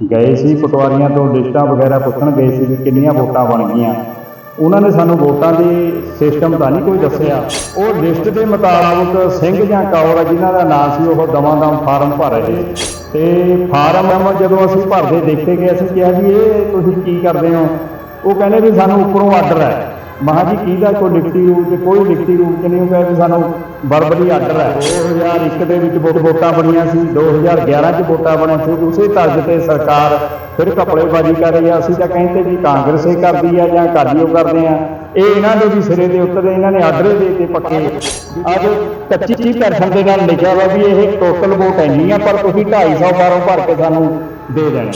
ਗਏ ਸੀ, ਪਟਵਾਰੀਆਂ ਤੋਂ ਲਿਸਟਾਂ ਵਗੈਰਾ ਪੁੱਛਣ ਗਏ ਸੀ ਵੀ ਕਿੰਨੀਆਂ ਵੋਟਾਂ ਬਣ ਗਈਆਂ। ਉਹਨਾਂ ਨੇ ਸਾਨੂੰ ਵੋਟਾਂ ਦੀ ਸਿਸਟਮ ਤਾਂ ਨਹੀਂ ਕੋਈ ਦੱਸਿਆ। ਉਹ ਲਿਸਟ ਦੇ ਮੁਤਾਬਕ ਸਿੰਘ ਜਾਂ ਕੌਰ, ਜਿਨ੍ਹਾਂ ਦਾ ਨਾਂ ਸੀ, ਉਹ ਦਵਾਂ ਦਮ ਫਾਰਮ ਭਰ ਰਹੇ ਤੇ ਫਾਰਮ ਜਦੋਂ ਅਸੀਂ ਭਰਦੇ ਦੇਖੇ ਗਏ, ਅਸੀਂ ਕਿਹਾ ਵੀ ਇਹ ਤੁਸੀਂ ਕੀ ਕਰਦੇ ਹੋ? ਉਹ ਕਹਿੰਦੇ ਵੀ ਸਾਨੂੰ ਉੱਪਰੋਂ ਆਰਡਰ ਹੈ। ਮਹਾ ਜੀ ਕਿਹਦਾ ਕੋਈ ਲਿਖਤੀ ਰੂਪ 'ਚ? ਕੋਈ ਲਿਖਤੀ ਰੂਪ 'ਚ ਨਹੀਂ ਵੀ ਸਾਨੂੰ ਵਰਬਲੀ ਆਰਡਰ ਹੈ 2001 ਦੇ ਵਿੱਚ ਵੋਟ- ਬਣੀਆਂ ਸੀ 2011 'ਚ ਵੋਟਾਂ ਬਣੀਆਂ ਸੀ ਉਸੇ ਤਰਜ਼ ਤੇ ਸਰਕਾਰ ਫਿਰ ਕਪੜੇਬਾਜ਼ੀ ਕਰ ਰਹੀ ਆ। ਅਸੀਂ ਤਾਂ ਕਹਿੰਦੇ ਵੀ ਕਾਂਗਰਸ ਇਹ ਕਰਦੀ ਆ ਜਾਂ ਉਹ ਕਰਦੇ ਆ। ਇਹ ਇਹਨਾਂ ਦੇ ਵੀ ਸਿਰੇ ਦੇ ਉੱਤੇ ਇਹਨਾਂ ਨੇ ਆਰਡਰ ਦੇ ਤੇ ਪੱਕੇ। ਅੱਜ 25% ਦੇ ਨਾਲ ਲਿਖਿਆ ਵਾ ਵੀ ਇਹ ਟੋਟਲ ਵੋਟ ਇੰਨੀ ਆ ਪਰ ਤੁਸੀਂ 250 ਫਾਰਮ ਭਰ ਕੇ ਸਾਨੂੰ ਦੇ ਦੇਣੇ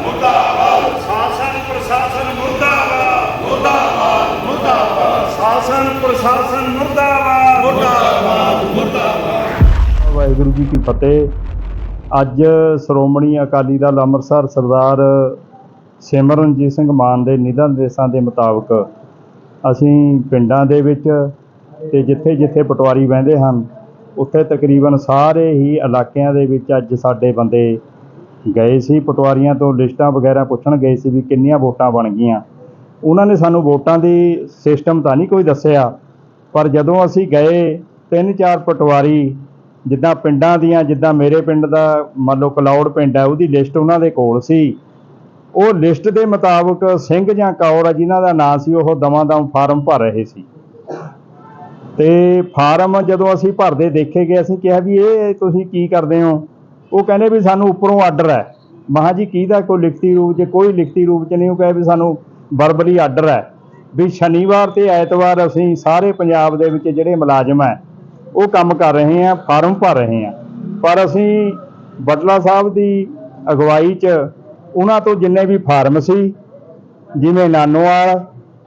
ਮੁਰਦਾਬਾਦ ਸ਼ਾਸਨ ਪ੍ਰਸ਼ਾਸਨ ਮੁਰਦਾਬਾਦ ਮੁਰਦਾਬਾਦ ਮੁਰਦਾਬਾਦ ਸ਼ਾਸਨ ਪ੍ਰਸ਼ਾਸਨ ਮੁਰਦਾਬਾਦ। ਮੁਰਦਾਬਾਦ ਵਾਹਿਗੁਰੂ ਜੀ ਕੀ ਫਤਿਹ। ਅੱਜ ਸ਼੍ਰੋਮਣੀ ਅਕਾਲੀ ਦਲ ਅੰਮ੍ਰਿਤਸਰ ਸਰਦਾਰ ਸਿਮਰਨਜੀਤ ਸਿੰਘ ਮਾਨ ਦੇ ਨਿਧਨ ਦੇਸਾਂ ਦੇ ਮੁਤਾਬਕ ਅਸੀਂ ਪਿੰਡਾਂ ਦੇ ਵਿੱਚ ਤੇ ਜਿੱਥੇ ਜਿੱਥੇ ਪਟਵਾਰੀ ਬਹਿੰਦੇ ਹਨ ਉੱਥੇ ਤਕਰੀਬਨ ਸਾਰੇ ਹੀ ਇਲਾਕਿਆਂ ਦੇ ਵਿੱਚ ਅੱਜ ਸਾਡੇ ਬੰਦੇ ਗਏ ਸੀ। ਪਟਵਾਰੀਆਂ ਤੋਂ ਲਿਸਟਾਂ ਵਗੈਰਾ ਪੁੱਛਣ ਗਏ ਸੀ ਵੀ ਕਿੰਨੀਆਂ ਵੋਟਾਂ ਬਣ ਗਈਆਂ। ਉਹਨਾਂ ਨੇ ਸਾਨੂੰ ਵੋਟਾਂ ਦੀ ਸਿਸਟਮ ਤਾਂ ਨਹੀਂ ਕੋਈ ਦੱਸਿਆ, ਪਰ ਜਦੋਂ ਅਸੀਂ ਗਏ ਤਿੰਨ ਚਾਰ ਪਟਵਾਰੀ, ਜਿੱਦਾਂ ਪਿੰਡਾਂ ਦੀਆਂ, ਜਿੱਦਾਂ ਮੇਰੇ ਪਿੰਡ ਦਾ, ਮੰਨ ਲਓ ਕਲੌੜ ਪਿੰਡ ਹੈ, ਉਹਦੀ ਲਿਸਟ ਉਹਨਾਂ ਦੇ ਕੋਲ ਸੀ। ਉਹ ਲਿਸਟ ਦੇ ਮੁਤਾਬਕ ਸਿੰਘ ਜਾਂ ਕੌਰ ਆ, ਜਿਨ੍ਹਾਂ ਦਾ ਨਾਂ ਸੀ, ਉਹ ਦਵਾਂ ਦਮ ਫਾਰਮ ਭਰ ਰਹੇ ਸੀ। ਤੇ ਫਾਰਮ ਜਦੋਂ ਅਸੀਂ ਭਰਦੇ ਦੇਖੇ ਗਏ, ਅਸੀਂ ਕਿਹਾ ਵੀ ਇਹ ਤੁਸੀਂ ਕੀ ਕਰਦੇ ਹੋ? ਉਹ ਕਹਿੰਦੇ ਵੀ ਸਾਨੂੰ ਉੱਪਰੋਂ ਆਰਡਰ ਹੈ। ਮਹਾ ਜੀ ਕਿਹਦਾ ਕੋਈ ਲਿਖਤੀ ਰੂਪ 'ਚ ਕੋਈ ਲਿਖਤੀ ਰੂਪ 'ਚ ਨਹੀਂ, ਉਹ ਕਹੇ ਵੀ ਸਾਨੂੰ ਵਰਬਲੀ ਆਰਡਰ ਹੈ ਵੀ ਸ਼ਨੀਵਾਰ ਤੇ ਐਤਵਾਰ ਅਸੀਂ ਸਾਰੇ ਪੰਜਾਬ ਦੇ ਵਿੱਚ ਜਿਹੜੇ ਮੁਲਾਜ਼ਮ ਹੈ, ਉਹ ਕੰਮ ਕਰ ਰਹੇ ਆ ਫਾਰਮ ਭਰ ਰਹੇ ਆ ਪਰ ਅਸੀਂ ਬਟਲਾ ਸਾਹਿਬ ਦੀ ਅਗਵਾਈ 'ਚ ਉਹਨਾਂ ਤੋਂ ਜਿੰਨੇ ਵੀ ਫਾਰਮ ਸੀ, ਜਿਵੇਂ ਨਾਨੋਵਾਲ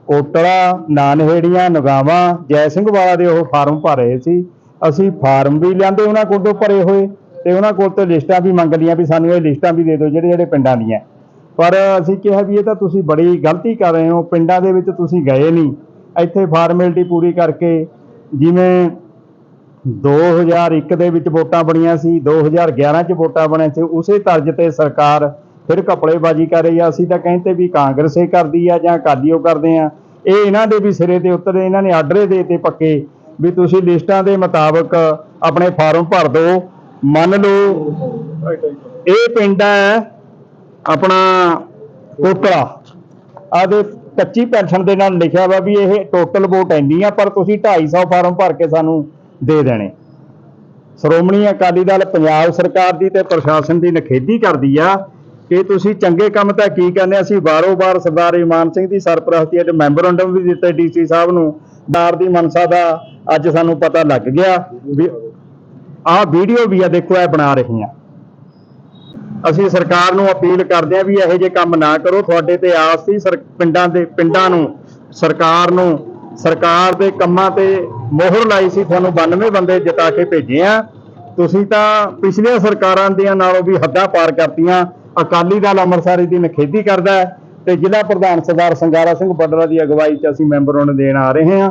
ਕੋਟੜਾ ਨਾਨਹੇੜੀਆਂ, ਨਗਾਵਾਂ, ਜੈ ਸਿੰਘ ਵਾਲਾ ਦੇ ਉਹ ਫਾਰਮ ਭਰ ਰਹੇ ਸੀ। ਅਸੀਂ ਫਾਰਮ ਵੀ ਲਿਆਂਦੇ, ਉਹਨਾਂ ਕੋਲ ਤੋਂ ਭਰੇ ਹੋਏ ਤੇ ਉਹਨਾਂ ਕੋਲ ਤੋਂ ਲਿਸਟਾਂ ਵੀ ਮੰਗ ਲਈਆਂ ਵੀ ਸਾਨੂੰ ਇਹ ਲਿਸਟਾਂ ਵੀ ਦੇ ਦਿਓ ਜਿਹੜੇ ਜਿਹੜੇ ਪਿੰਡਾਂ ਦੀਆਂ। ਪਰ ਅਸੀਂ ਕਿਹਾ ਵੀ ਇਹ ਤਾਂ ਤੁਸੀਂ ਬੜੀ ਗਲਤੀ ਕਰ ਰਹੇ ਹੋ, ਪਿੰਡਾਂ ਦੇ ਵਿੱਚ ਤੁਸੀਂ ਗਏ ਨਹੀਂ। ਇੱਥੇ ਫਾਰਮੈਲਿਟੀ ਪੂਰੀ ਕਰਕੇ ਜਿਵੇਂ 2001 ਦੇ ਵਿੱਚ ਵੋਟਾਂ ਬਣੀਆਂ ਸੀ 2011 ਚ ਵੋਟਾਂ ਬਣੀਆਂ ਸੀ, ਉਸੇ ਤਰਜ਼ ਤੇ ਸਰਕਾਰ ਫਿਰ ਕਪੜੇਬਾਜ਼ੀ ਕਰ ਰਹੀ ਆ। ਅਸੀਂ ਤਾਂ ਕਹਿੰਦੇ ਵੀ ਕਾਂਗਰਸ ਇਹ ਕਰਦੀ ਆ ਜਾਂ ਅਕਾਲੀ ਉਹ ਕਰਦੇ ਆ। ਇਹ ਇਹਨਾਂ ਦੇ ਵੀ ਸਿਰੇ ਤੇ ਉੱਤਰੇ ਇਹਨਾਂ ਨੇ ਆਰਡਰ ਦੇ ਤੇ ਪੱਕੇ ਵੀ ਤੁਸੀਂ ਲਿਸਟਾਂ ਦੇ ਮੁਤਾਬਕ ਆਪਣੇ ਫਾਰਮ ਭਰ ਦਿਓ। ਮੰਨ ਲਓ, ਇਹ ਪਿੰਡ ਹੈ ਆਪਣਾ ਕੋਟਲਾ। ਆਦੇ 25% ਦੇ ਨਾਲ ਲਿਖਿਆ ਵਾ ਵੀ ਇਹ ਟੋਟਲ ਵੋਟ ਇੰਨੀ ਆ, ਪਰ ਤੁਸੀਂ 250 ਫਾਰਮ ਭਰ ਕੇ ਸਾਨੂੰ ਦੇ ਦੇਣੇ। ਸ਼੍ਰੋਮਣੀ ਅਕਾਲੀ ਦਲ ਪੰਜਾਬ ਸਰਕਾਰ ਦੀ ਤੇ ਪ੍ਰਸ਼ਾਸਨ ਦੀ ਨਖੇਦੀ ਕਰਦੀ ਆ ਕਿ ਤੁਸੀਂ ਚੰਗੇ ਕੰਮ ਤਾਂ ਕੀ ਕਰਨੇ ਅਸੀਂ ਬਾਰੋ-ਬਾਰ ਸਰਦਾਰ ਇਮਾਨ ਸਿੰਘ ਦੀ ਸਰਪ੍ਰਸਤੀ ਅਤੇ ਮੈਮੋਰੰਡਮ ਵੀ ਦਿੱਤੇ ਡੀਸੀ ਸਾਹਿਬ ਨੂੰ। ਦਾਰ ਦੀ ਮਨਸਾ ਦਾ ਅੱਜ ਸਾਨੂੰ ਪਤਾ ਲੱਗ ਗਿਆ ਵੀ ਆਹ ਵੀਡੀਓ ਵੀ ਆ, ਦੇਖੋ, ਇਹ ਬਣਾ ਰਹੇ ਆ ਅਸੀਂ ਸਰਕਾਰ ਨੂੰ ਅਪੀਲ ਕਰਦੇ ਹਾਂ ਵੀ ਇਹੋ ਜਿਹੇ ਕੰਮ ਨਾ ਕਰੋ। ਤੁਹਾਡੇ ਤੇ ਆਸ ਸੀ ਸਰ- ਪਿੰਡਾਂ ਦੇ, ਪਿੰਡਾਂ ਨੂੰ, ਸਰਕਾਰ ਨੂੰ, ਸਰਕਾਰ ਦੇ ਕੰਮਾਂ ਤੇ ਮੋਹਰ ਲਾਈ ਸੀ, ਤੁਹਾਨੂੰ 92 ਬੰਦੇ ਜਿਤਾ ਕੇ ਭੇਜੇ ਆ। ਤੁਸੀਂ ਤਾਂ ਪਿਛਲੀਆਂ ਸਰਕਾਰਾਂ ਦੀਆਂ ਨਾਲੋਂ ਵੀ ਹੱਦਾਂ ਪਾਰ ਕਰਤੀਆਂ। ਅਕਾਲੀ ਦਲ ਅੰਮ੍ਰਿਤਸਰ ਦੀ ਨਖੇਦੀ ਕਰਦਾ ਹੈ ਤੇ ਜ਼ਿਲ੍ਹਾ ਪ੍ਰਧਾਨ ਸਰਦਾਰ ਸੰਗਾਰਾ ਸਿੰਘ ਬੱਡਰਾ ਦੀ ਅਗਵਾਈ 'ਚ ਅਸੀਂ ਮੈਂਬਰਾਂ ਨੂੰ ਦੇਣ ਆ ਰਹੇ ਹਾਂ,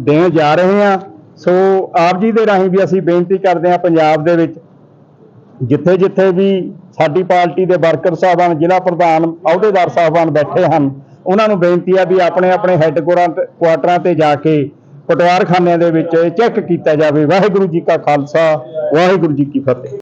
ਦੇਣ ਜਾ ਰਹੇ ਹਾਂ। ਸੋ ਆਪ ਜੀ ਦੇ ਰਾਹੀਂ ਵੀ ਅਸੀਂ ਬੇਨਤੀ ਕਰਦੇ ਹਾਂ ਪੰਜਾਬ ਦੇ ਵਿੱਚ ਜਿੱਥੇ ਜਿੱਥੇ ਵੀ ਸਾਡੀ ਪਾਰਟੀ ਦੇ ਵਰਕਰ ਸਾਹਿਬਾਨ, ਜ਼ਿਲ੍ਹਾ ਪ੍ਰਧਾਨ, ਅਹੁਦੇਦਾਰ ਸਾਹਿਬਾਨ ਬੈਠੇ ਹਨ। ਉਹਨਾਂ ਨੂੰ ਬੇਨਤੀ ਹੈ ਵੀ ਆਪਣੇ ਆਪਣੇ ਹੈੱਡ ਕੁਆਟਰਾਂ ਤੇ ਜਾ ਕੇ ਪਟਵਾਰਖਾਨਿਆਂ ਦੇ ਵਿੱਚ ਚੈੱਕ ਕੀਤਾ ਜਾਵੇ। ਵਾਹਿਗੁਰੂ ਜੀ ਕਾ ਖਾਲਸਾ, ਵਾਹਿਗੁਰੂ ਜੀ ਕੀ ਫਤਿਹ।